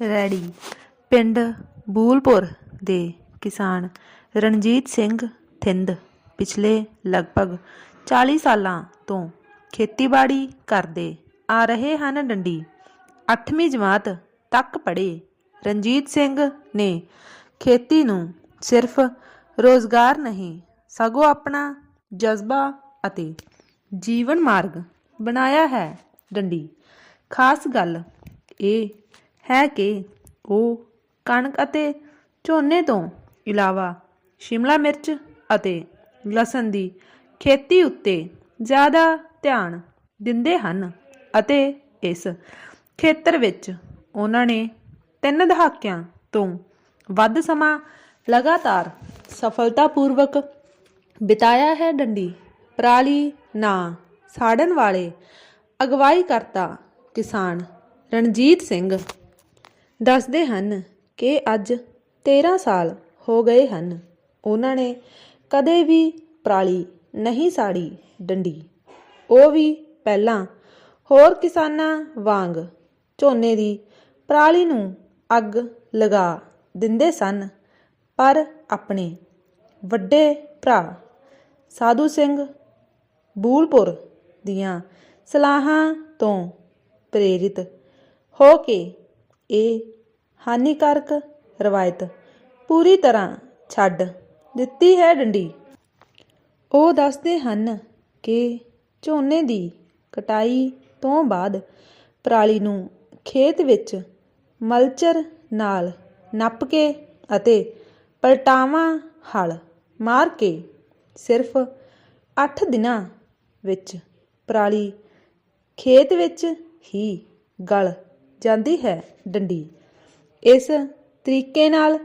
ਰੈੜੀ ਪਿੰਡ ਬੂਲਪੁਰ ਦੇ ਕਿਸਾਨ ਰਣਜੀਤ ਸਿੰਘ ਥਿੰਦ ਪਿਛਲੇ ਲਗਭਗ 40 ਸਾਲਾਂ ਤੋਂ ਖੇਤੀਬਾੜੀ ਕਰਦੇ ਆ ਰਹੇ ਹਨ ਡੰਡੀ। 8ਵੀਂ ਜਮਾਤ ਤੱਕ ਪੜ੍ਹੇ ਰਣਜੀਤ ਸਿੰਘ ਨੇ ਖੇਤੀ ਨੂੰ ਸਿਰਫ ਰੋਜ਼ਗਾਰ ਨਹੀਂ, ਸਗੋਂ ਆਪਣਾ ਜਜ਼ਬਾ ਅਤੇ ਜੀਵਨ ਮਾਰਗ ਬਣਾਇਆ ਹੈ ਡੰਡੀ। ਖਾਸ ਗੱਲ ਇਹ ਹੈ ਕਿ ਉਹ ਕਣਕ ਅਤੇ ਝੋਨੇ ਤੋਂ ਇਲਾਵਾ ਸ਼ਿਮਲਾ ਮਿਰਚ ਅਤੇ ਲਸਣ ਦੀ ਖੇਤੀ ਉੱਤੇ ਜ਼ਿਆਦਾ ਧਿਆਨ ਦਿੰਦੇ ਹਨ ਅਤੇ ਇਸ ਖੇਤਰ ਵਿੱਚ ਉਹਨਾਂ ਨੇ ਤਿੰਨ ਦਹਾਕਿਆਂ ਤੋਂ ਵੱਧ ਸਮਾਂ ਲਗਾਤਾਰ ਸਫਲਤਾਪੂਰਵਕ ਬਿਤਾਇਆ ਹੈ। ਡੰਡੀ ਪਰਾਲੀ ਨਾ ਸਾੜਨ ਵਾਲੇ ਅਗਵਾਈ ਕਰਤਾ ਕਿਸਾਨ ਰਣਜੀਤ ਸਿੰਘ ਦੱਸਦੇ ਹਨ ਕਿ ਅੱਜ 13 ਸਾਲ ਹੋ ਗਏ ਹਨ। ਉਹਨਾਂ ਨੇ ਕਦੇ ਵੀ ਪਰਾਲੀ ਨਹੀਂ ਸਾੜੀ ਡੰਡੀ। ਉਹ ਵੀ ਪਹਿਲਾਂ ਹੋਰ ਕਿਸਾਨਾਂ ਵਾਂਗ ਝੋਨੇ ਦੀ ਪਰਾਲੀ ਨੂੰ ਅੱਗ ਲਗਾ ਦਿੰਦੇ ਸਨ, ਪਰ ਆਪਣੇ ਵੱਡੇ ਭਰਾ ਸਾਧੂ ਸਿੰਘ ਬੂਲਪੁਰ ਦੀਆਂ ਸਲਾਹਾਂ ਤੋਂ ਪ੍ਰੇਰਿਤ ਹੋ ਕੇ ਇਹ ਹਾਨੀਕਾਰਕ ਰਵਾਇਤ। ਪੂਰੀ ਤਰ੍ਹਾਂ ਛੱਡ ਦਿੱਤੀ ਹੈ ਡੰਡੀ। ਉਹ ਦੱਸਦੇ ਹਨ ਕਿ ਝੋਨੇ ਦੀ ਕਟਾਈ ਤੋਂ ਬਾਅਦ ਪਰਾਲੀ ਨੂੰ ਖੇਤ ਵਿੱਚ ਮਲਚਰ ਨਾਲ ਨੱਪ ਕੇ ਅਤੇ ਪਲਟਾਵਾਂ ਹਲ ਮਾਰ ਕੇ ਸਿਰਫ 8 ਦਿਨਾਂ ਵਿੱਚ ਪਰਾਲੀ ਖੇਤ ਵਿੱਚ ਹੀ ਗਲ ਜਾਂਦੀ ਹੈ ਡੰਡੀ। ਇਸ ਤਰੀਕੇ ਨਾਲ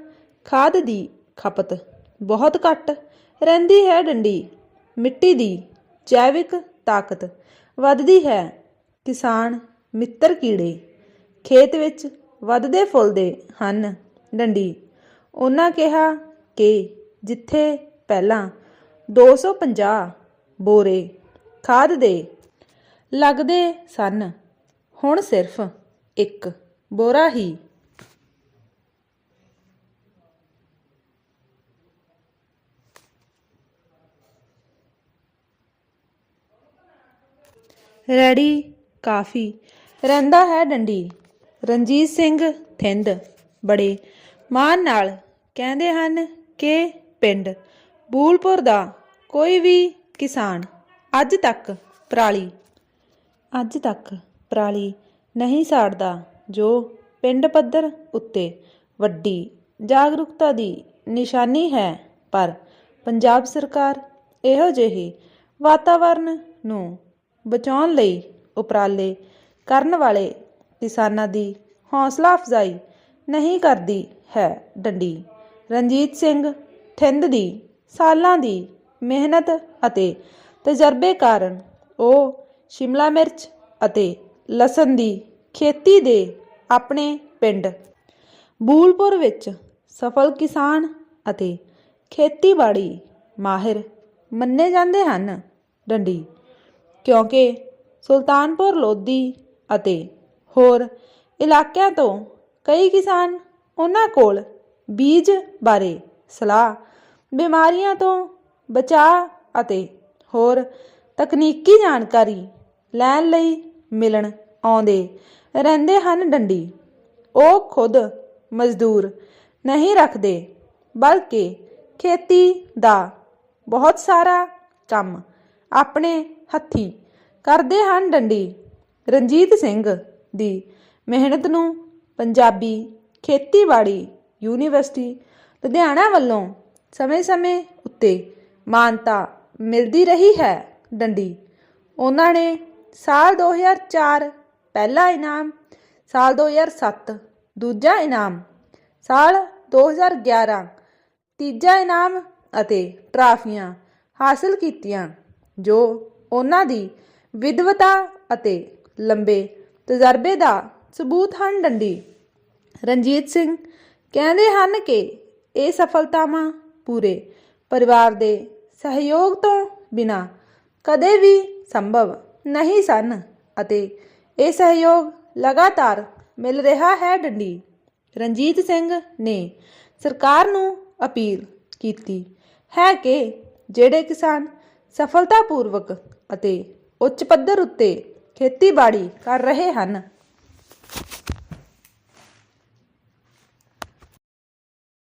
ਖਾਦ ਦੀ ਖਪਤ ਬਹੁਤ ਘੱਟ ਰਹਿੰਦੀ ਹੈ ਡੰਡੀ। ਮਿੱਟੀ ਦੀ ਜੈਵਿਕ ਤਾਕਤ ਵੱਧਦੀ ਹੈ। ਕਿਸਾਨ ਮਿੱਤਰ ਕੀੜੇ ਖੇਤ ਵਿੱਚ ਵੱਧਦੇ ਫੁੱਲਦੇ ਹਨ। ਡੰਡੀ ਉਹਨਾਂ ਕਿਹਾ ਕਿ ਜਿੱਥੇ ਪਹਿਲਾਂ 250 ਬੋਰੇ ਖਾਦ ਦੇ ਲੱਗਦੇ ਸਨ, ਹੁਣ ਸਿਰਫ ਇੱਕ ਬੋਰਾ ਹੀ ਰੈਡੀ, ਕਾਫੀ। ਰਹਿੰਦਾ ਹੈ ਡੰਡੀ। ਰਣਜੀਤ ਸਿੰਘ ਥਿੰਦ। ਬੜੇ ਮਾਣ ਨਾਲ ਕਹਿੰਦੇ ਹਨ ਕਿ ਪਿੰਡ ਬੂਲਪੁਰ ਦਾ ਕੋਈ ਵੀ ਕਿਸਾਨ ਅੱਜ ਤੱਕ ਪਰਾਲੀ, ਅੱਜ ਤੱਕ ਪਰਾਲੀ ਨਹੀਂ ਸਾੜਦਾ ਜੋ ਪਿੰਡ ਪੱਧਰ ਉੱਤੇ ਵੱਡੀ ਜਾਗਰੂਕਤਾ ਦੀ ਨਿਸ਼ਾਨੀ ਹੈ। ਪਰ ਪੰਜਾਬ ਸਰਕਾਰ ਇਹੋ ਜਿਹੇ ਵਾਤਾਵਰਣ ਨੂੰ ਬਚਾਉਣ ਲਈ ਉਪਰਾਲੇ ਕਰਨ ਵਾਲੇ ਕਿਸਾਨਾਂ ਦੀ ਹੌਸਲਾ ਅਫਜ਼ਾਈ ਨਹੀਂ ਕਰਦੀ ਹੈ ਡੰਡੀ। ਰਣਜੀਤ ਸਿੰਘ ਥਿੰਦ ਦੀ ਸਾਲਾਂ ਦੀ ਮਿਹਨਤ ਅਤੇ ਤਜਰਬੇ ਕਾਰਨ ਉਹ ਸ਼ਿਮਲਾ ਮਿਰਚ ਅਤੇ ਲਸਣ ਦੀ ਖੇਤੀ ਦੇ ਆਪਣੇ ਪਿੰਡ ਬੂਲਪੁਰ ਵਿੱਚ ਸਫਲ ਕਿਸਾਨ ਅਤੇ ਖੇਤੀਬਾੜੀ ਮਾਹਿਰ ਮੰਨੇ ਜਾਂਦੇ ਹਨ। ਡੰਡੀ ਕਿਉਂਕਿ ਸੁਲਤਾਨਪੁਰ ਲੋਧੀ ਅਤੇ ਹੋਰ ਇਲਾਕਿਆਂ ਤੋਂ ਕਈ ਕਿਸਾਨ ਉਹਨਾਂ ਕੋਲ ਬੀਜ ਬਾਰੇ ਸਲਾਹ, ਬਿਮਾਰੀਆਂ ਤੋਂ ਬਚਾਅ ਅਤੇ ਹੋਰ ਤਕਨੀਕੀ ਜਾਣਕਾਰੀ ਲੈਣ ਲਈ ਮਿਲਣ ਆਉਂਦੇ ਰਹਿੰਦੇ ਹਨ ਡੰਡੀ। ਉਹ ਖੁਦ ਮਜ਼ਦੂਰ ਨਹੀਂ ਰੱਖਦੇ, ਬਲਕਿ ਖੇਤੀ ਦਾ ਬਹੁਤ ਸਾਰਾ ਕੰਮ ਆਪਣੇ ਹੱਥੀ। ਕਰਦੇ ਹਨ ਡੰਡੀ। ਰਣਜੀਤ ਸਿੰਘ ਦੀ ਮਿਹਨਤ ਨੂੰ ਪੰਜਾਬੀ ਖੇਤੀਬਾੜੀ ਯੂਨੀਵਰਸਿਟੀ ਲੁਧਿਆਣਾ ਵੱਲੋਂ ਸਮੇਂ-ਸਮੇਂ ਉੱਤੇ ਮਾਨਤਾ ਮਿਲਦੀ ਰਹੀ ਹੈ ਡੰਡੀ। ਉਹਨਾਂ ਨੇ ਸਾਲ 2004 ਪਹਿਲਾ ਇਨਾਮ, ਸਾਲ 2007 ਦੂਜਾ ਇਨਾਮ, ਸਾਲ 2011 ਤੀਜਾ ਇਨਾਮ ਅਤੇ ਟਰਾਫੀਆਂ ਹਾਸਲ ਕੀਤੀਆਂ, ਜੋ ਉਹਨਾਂ ਦੀ ਵਿਦਵਤਾ ਅਤੇ ਲੰਬੇ ਤਜਰਬੇ ਦਾ ਸਬੂਤ ਹਨ ਡੰਡੀ। ਰਣਜੀਤ ਸਿੰਘ ਕਹਿੰਦੇ ਹਨ ਕਿ ਇਹ ਸਫਲਤਾਵਾਂ ਪੂਰੇ ਪਰਿਵਾਰ ਦੇ ਸਹਿਯੋਗ ਤੋਂ ਬਿਨਾ ਕਦੇ ਵੀ ਸੰਭਵ ਨਹੀਂ ਸਨ ਅਤੇ ਇਹ ਸਹਿਯੋਗ ਲਗਾਤਾਰ ਮਿਲ ਰਿਹਾ ਹੈ ਡੰਡੀ। ਰਣਜੀਤ ਸਿੰਘ ਨੇ ਸਰਕਾਰ ਨੂੰ ਅਪੀਲ ਕੀਤੀ ਹੈ ਕਿ ਜਿਹੜੇ ਕਿਸਾਨ ਸਫਲਤਾਪੂਰਵਕ ਅਤੇ ਉੱਚ ਪੱਧਰ ਉੱਤੇ ਖੇਤੀਬਾੜੀ ਕਰ ਰਹੇ ਹਨ।